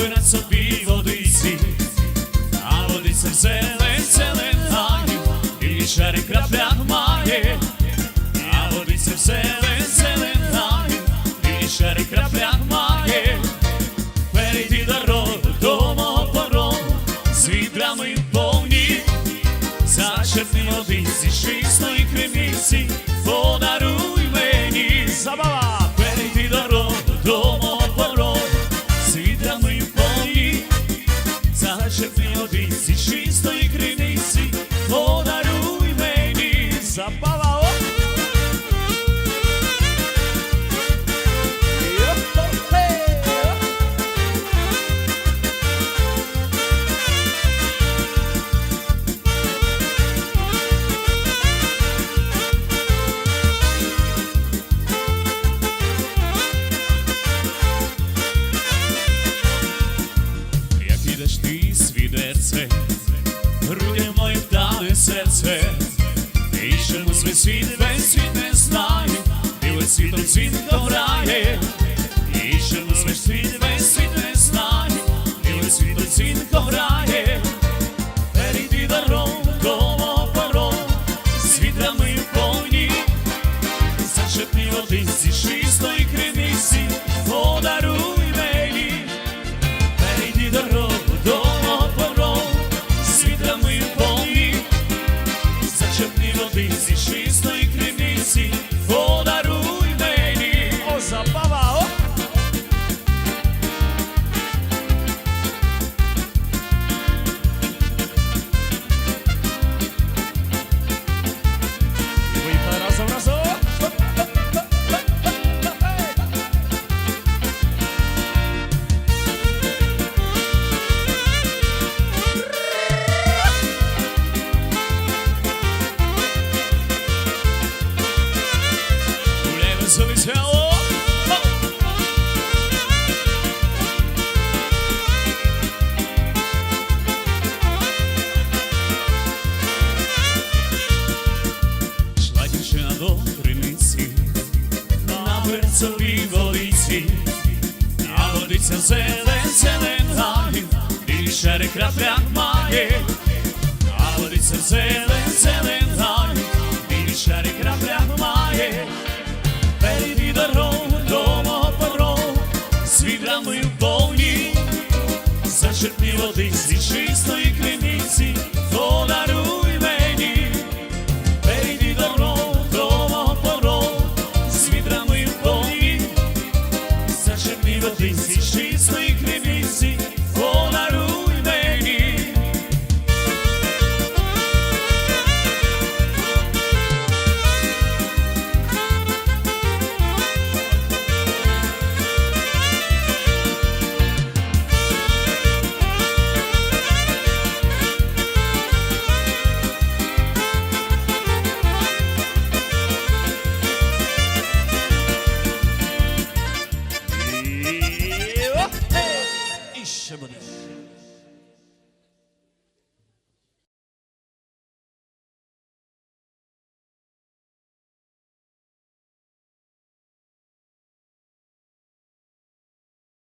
набирать собі водиці, а водиця зелень, зеленає, і шарик крапляк має, а водиця зелень, зеленає, і шарик крапляк має. Перейди дорогу до мого порогу, з відрами повні, зачерпни води зі чистої зачерпни води чистої криниці, подаруй мені забава. Дане серце, і чомусь весь світ, весь світ не знає, і весь світом дзвінко грає, і чомусь весь світ, весь світ не знає, і весь світом дзвінко грає, перейди дорогу до мого з вітрами повні, зачепні води зі зачепні води зі чистої водиця зелень, зелень гає, і шарик крапляк має, а водиця зелень, зелень гає, і шарик крапляк має. Перейди дорогу до мого порогу, з відрами повні, зачерпні води зі чистої криниці, Shibboleth.